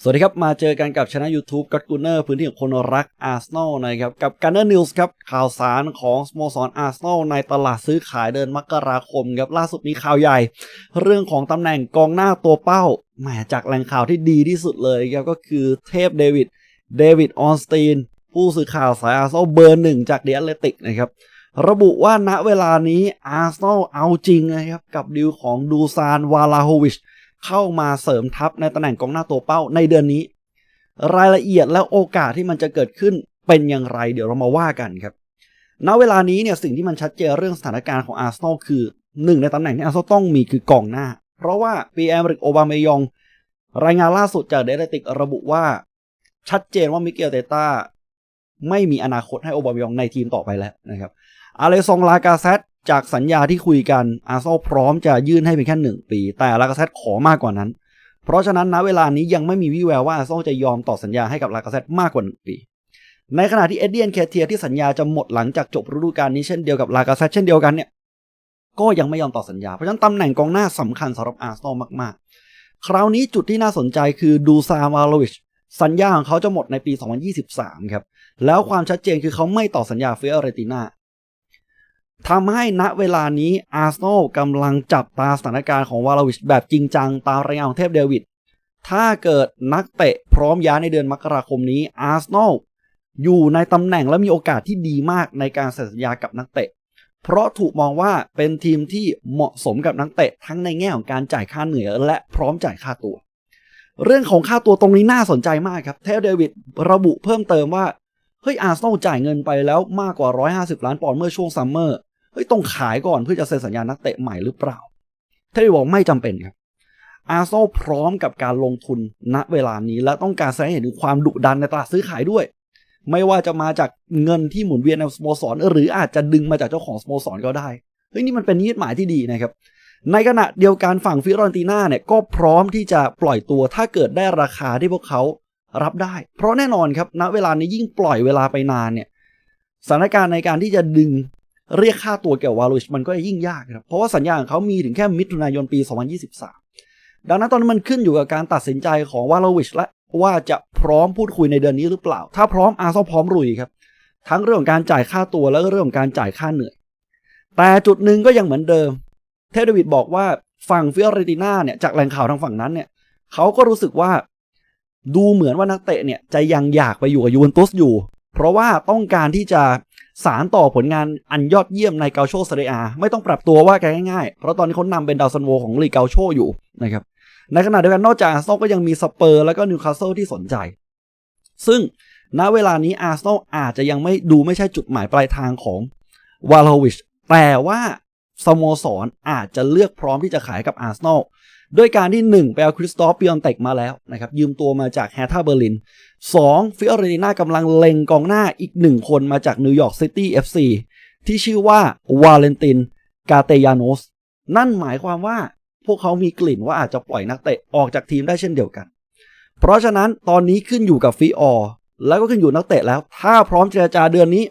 สวัสดีครับ มาเจอกันกับช anel YouTube กั d กูเนอร์พื้นที่ของคนรักอาร์เซนอลนะครับ กับ g u n n e r News ครับ ข่าวสารของสโมสรอาร์เซนอลในตลาดซื้อขายเดือนมกราคมครับ ล่าสุดมีข่าวใหญ่ เรื่องของตำแหน่งกองหน้าตัวเป้าแหมจากแหล่งข่าวที่ดีที่สุดเลยครับก็คือเทพเดวิดเดวิดออนสตีนผู้สื่อข่าวสายอาร์เซนอลเบอร์หนึ่งจากเดียเลติกนะครับระบุว่าณเวลานี้อาร์เซนอลเอาจริงนะครับกับดีลของดูซานวาลาโฮวิช เข้ามาเสริมทัพในตำแหน่งกองหน้าตัวเป้าในเดือนนี้ รายละเอียดและโอกาสที่มันจะเกิดขึ้นเป็นอย่างไร เดี๋ยวเรามาว่ากันครับณเวลานี้เนี่ยสิ่งที่มันชัดเจนเรื่องสถานการณ์ของอาร์เซนอลคือหนึ่งในตำแหน่งที่อาร์เซนอลต้องมีคือกองหน้า เพราะว่าปีแอมริกโอบาเมยอง รายงานล่าสุดจากเดลติกระบุว่า ชัดเจนว่ามิเกลเตต้าไม่มีอนาคตให้โอบาเมยองในทีมต่อไปแล้วนะครับอาเลซองลากาเซต จากสัญญาที่คุยกันอาร์เซนอลพร้อมจะยื่นให้เป็นแค่หนึ่งปี แต่ลากาเซตขอมากกว่านั้น เพราะฉะนั้นณเวลานี้ยังไม่มีวี่แววว่าอาร์เซนอลจะยอมต่อสัญญาให้กับลากาเซตมากกว่าหนึ่งปี ในขณะที่เอ็ดเดียนเคเทียที่สัญญาจะหมดหลังจากจบฤดูกาลนี้เช่นเดียวกับลากาเซตเช่นเดียวกันเนี่ยก็ยังไม่ยอมต่อสัญญา เพราะฉะนั้นตำแหน่งกองหน้าสำคัญสำหรับอาร์เซนอลมากๆ คราวนี้จุดที่น่าสนใจคือดูซามารโลวิชสัญญาของเขาจะหมดในปี 2023 ครับ แล้วความชัดเจนคือเขาไม่ต่อสัญญาเฟอเรติน่า ทำให้ณเวลานี้อาร์เซนอลกำลังจับตาสถานการณ์ของวาลาวิชแบบจริงจังตามรายงานของเทพเดวิด ถ้าเกิดนักเตะพร้อมย้ายในเดือนมกราคมนี้อาร์เซนอลอยู่ในตำแหน่งและมีโอกาสที่ดีมากในการเซ็นสัญญากับนักเตะ เพราะถูกมองว่าเป็นทีมที่เหมาะสมกับนักเตะทั้งในแง่ของการจ่ายค่าเหนื่อยและพร้อมจ่ายค่าตัว เรื่องของค่าตัวตรงนี้น่าสนใจมากครับ เทพเดวิดระบุเพิ่มเติมว่าเฮ้ยอาร์เซนอลจ่ายเงินไปแล้วมากกว่า 150 ล้านปอนด์เมื่อช่วงซัมเมอร์ เฮ้ยต้องขายก่อนเพื่อจะเซ็นสัญญานักเตะใหม่หรือเปล่าเทพบอกไม่จำเป็นครับอาร์เซนอลพร้อมกับการลงทุนณเวลานี้และต้องการแสดงเห็นถึงความดุดันในตลาดซื้อขายด้วย ไม่ว่าจะมาจากเงินที่หมุนเวียนในสโมสร หรืออาจจะดึงมาจากเจ้าของสโมสรก็ได้เฮ้ยนี่มันเป็นนิดหมายที่ดีนะครับในขณะเดียวกันฝั่งฟิโรนติน่าเนี่ยก็พร้อมที่จะปล่อยตัวถ้าเกิดได้ราคาที่พวกเขารับได้ เพราะแน่นอนครับณเวลานี้ยิ่งปล่อยเวลาไปนานเนี่ยสถานการณ์ในการที่จะดึง เรียกค่าตัวเกี่ยววาลูชมันก็ยิ่งยากครับเพราะว่าสัญญาของเขามีถึงแค่มิถุนายนปี 2023 ดังนั้นตอนนี้มันขึ้นอยู่กับการตัดสินใจของวาลูชและว่าจะพร้อมพูดคุยในเดือนนี้หรือเปล่า ถ้าพร้อมอาร์ซอพร้อมลุยครับ ทั้งเรื่องของการจ่ายค่าตัวและเรื่องของการจ่ายค่าเหนื่อย แต่จุดหนึ่งก็ยังเหมือนเดิม เทดวิดบอกว่าฝั่งฟิออเรติน่าเนี่ยจากแหล่งข่าวทางฝั่งนั้นเนี่ยเขาก็รู้สึกว่าดูเหมือนว่านักเตะเนี่ยจะยังอยากไปอยู่กับยูเวนตุสอยู่ เพราะว่าต้องการที่จะ สารต่อผลงานอันยอดเยี่ยมในเกาโชเซเรียไม่ต้องปรับตัวว่ากันง่ายๆ เพราะตอนนี้เขานำเป็นดาวซันโวของลีกเกาโชอยู่นะครับในขณะเดียวกันนอกจากอาร์เซนอลก็ยังมีสเปอร์และก็นิวคาสเซิลที่สนใจ ซึ่งณเวลานี้อาร์เซนอลอาจจะยังไม่ดูไม่ใช่จุดหมายปลายทางของวาลวิชแต่ว่า สโมสรอาจจะเลือกพร้อมที่จะขายกับอาร์เซนอลด้วยการที่ 1 ไปเอาคริสตอฟปิออนเตกมาแล้วนะครับ ยืมตัวมาจากแฮท่าเบอร์ลิน 2. ฟิออเรติน่ากำลังเล็งกองหน้าอีกหนึ่งคนมาจากนิวยอร์กซิตี้เอฟซีที่ชื่อว่าวาเลนติน กาเตยานสนั่นหมายความว่าพวกเขามีกลิ่นว่าอาจจะปล่อยนักเตะออกจากทีมได้เช่นเดียวกัน เพราะฉะนั้นตอนนี้ขึ้นอยู่กับฟิออแล้วก็ขึ้นอยู่นักเตะแล้ว ถ้าพร้อมเจรจาเดือนนี้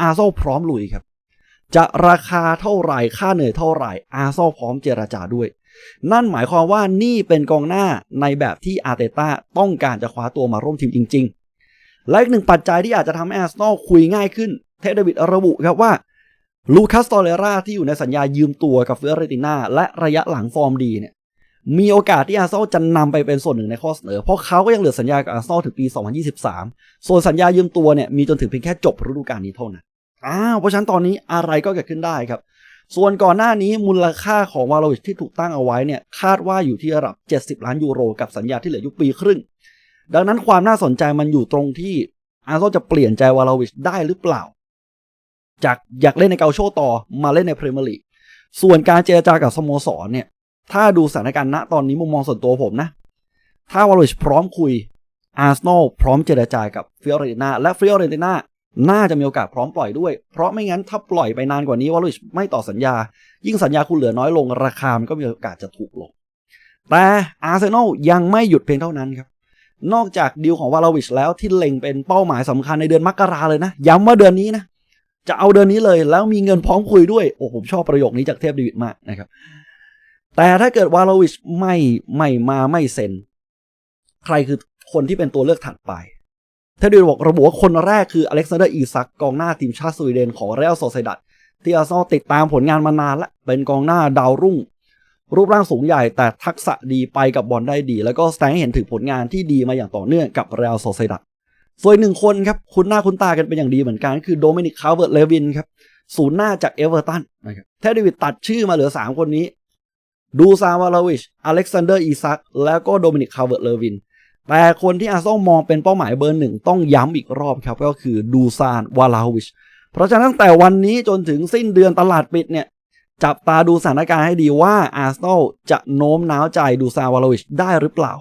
อาร์เซลพร้อมลุยครับ จะราคาเท่าไหร่ค่าเหนื่อยเท่าไหร่ อาร์เซลพร้อมเจรจาด้วย นั่นหมายความว่านี่เป็นกองหน้าในแบบที่อาร์เตต้าต้องการจะคว้าตัวมาร่วมทีมจริง ๆ และอีกหนึ่งปัจจัยที่อาจจะทำให้อาร์เซนอลคุยง่ายขึ้น เทเดวิดระบุครับว่าลูคัสตอเรราที่อยู่ในสัญญายืมตัวกับเฟอร์เรติน่าและระยะหลังฟอร์มดีเนี่ยมีโอกาสที่อาร์เซนอลจะนำไปเป็นส่วนหนึ่งในข้อเสนอ เพราะเขาก็ยังเหลือสัญญากับอาร์เซนอลถึงปี 2023 ส่วนสัญญายืมตัวเนี่ยมีจนถึงเพียงแค่จบฤดูกาลนี้เท่านั้น อ้าเพราะฉะนั้นตอนนี้อะไรก็เกิดขึ้นได้ครับ ส่วนก่อนหน้านี้มูลค่าของวาโลวิชที่ถูกตั้งเอาไว้เนี่ยคาดว่าอยู่ที่ระดับ 70 ล้านยูโร กับสัญญาที่เหลืออยุคปีครึ่ง ดังนั้นความน่าสนใจมันอยู่ตรงที่อาร์เซนอลจะเปลี่ยนใจวาโลวิชได้หรือเปล่า จากอยากเล่นในเกาโชต่อมาเล่นในพรีเมียร์ลีกส่วนการเจรจากับสโมสรเนี่ยถ้าดูสถานการณ์ณตอนนี้มุมมองส่วนตัวผมนะ ถ้าวาโลวิชพร้อมคุยอาร์เซนอลพร้อมเจรจากับฟิออเรนติน่าและฟิออเรนติน่า น่าจะมีโอกาสพร้อมปล่อยด้วย เพราะไม่งั้นถ้าปล่อยไปนานกว่านี้วอลลิชไม่ต่อสัญญา ยิ่งสัญญาคุณเหลือน้อยลงราคามันก็มีโอกาสจะถูกลง แต่อาร์เซนอลยังไม่หยุดเพียงเท่านั้นครับ นอกจากดีลของวาลวิชแล้วที่เล็งเป็นเป้าหมายสำคัญในเดือนมกราเลยนะ ย้ำว่าเดือนนี้นะ จะเอาเดือนนี้เลยแล้วมีเงินพร้อมคุยด้วย โอ้ผมชอบประโยคนี้จากเทพเดวิดมากนะครับ แต่ถ้าเกิดวาลวิชไม่ไม่มาไม่เซ็น ใครคือคนที่เป็นตัวเลือกถัดไป เทดดี้บอกระบุว่าคนแรกคืออเล็กซานเดอร์อีซักกองหน้าทีมชาติสวีเดนของเรอัลโซเซดัดที่อาร์เซนอลติดตามผลงานมานานและเป็นกองหน้าดาวรุ่ง รูปร่างสูงใหญ่แต่ทักษะดีไปกับบอลได้ดี แล้วก็แสดงให้เห็นถึงผลงานที่ดีมาอย่างต่อเนื่องกับเรอัลโซเซดัดส่วนหนึ่งคนครับคุณหน้าคุณตากันเป็นอย่างดีเหมือนกันคือโดมินิกคาร์เวิร์ตเลวินครับศูนย์หน้าจากเอเวอร์ตันนะครับเทดดี้ตัดชื่อมาเหลือ 3 คนนี้ ดูซาวาลาวิชอเล็กซานเดอร์อีซักแล้วก็โดมินิกคาร์เวิร์ตเลวิน แต่คนที่อาร์เซนอลมองเป็นเป้าหมายเบอร์หนึ่งต้องย้ำอีกรอบครับก็คือดูซานวาลาวิช เพราะฉะนั้นตั้งแต่วันนี้จนถึงสิ้นเดือนตลาดปิดเนี่ยจับตาดูสถานการณ์ให้ดีว่าอาร์เซนอลจะโน้มน้าวใจดูซานวาลาวิชได้หรือเปล่า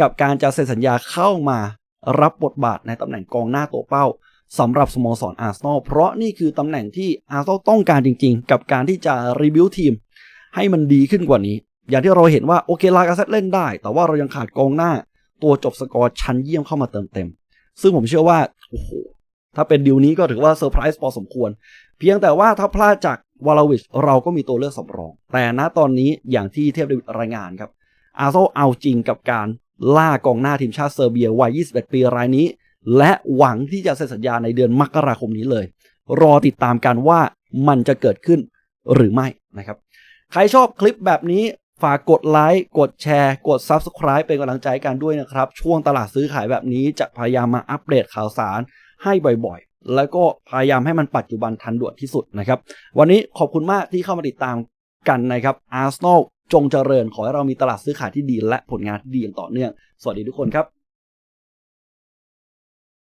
กับการจะเซ็นสัญญาเข้ามารับบทบาทในตำแหน่งกองหน้าตัวเป้าสำหรับสโมสรอาร์เซนอลเพราะนี่คือตำแหน่งที่อาร์เซนอลต้องการจริงๆ กับการที่จะรีบิวทีม ให้มันดีขึ้นกว่านี้ อย่างที่เราเห็นว่าโอเคลากาเซตเล่นได้ แต่ว่าเรายังขาดกองหน้า ตัวจบสกอร์ชั้นเยี่ยมเข้ามาเติมเต็ม ซึ่งผมเชื่อว่าโอ้โหถ้าเป็นดีลนี้ก็ถือว่าเซอร์ไพรส์พอสมควร เพียงแต่ว่าถ้าพลาดจากวาลาวิชเราก็มีตัวเลือกสำรอง แต่ณตอนนี้อย่างที่เทพดิรายงานครับ อาร์เซนอลเอาจริงกับการล่ากองหน้าทีมชาติเซอร์เบียวัย 21 ปีรายนี้ และหวังที่จะเซ็นสัญญาในเดือนมกราคมนี้เลย รอติดตามกันว่ามันจะเกิดขึ้นหรือไม่นะครับ ใครชอบคลิปแบบนี้ ฝากกดไลค์ กดแชร์ กด Subscribe เป็นกำลังใจกันด้วยนะครับ ช่วงตลาดซื้อขายแบบนี้จะพยายามมาอัปเดตข่าวสารให้บ่อยๆ แล้วก็พยายามให้มันปัจจุบันทันด่วนที่สุดนะครับ วันนี้ขอบคุณมากที่เข้ามาติดตามกันนะครับอาร์เซนอลจงเจริญขอให้เรามีตลาดซื้อขายที่ดีและผลงานที่ดีอย่างต่อเนื่อง สวัสดีทุกคนครับ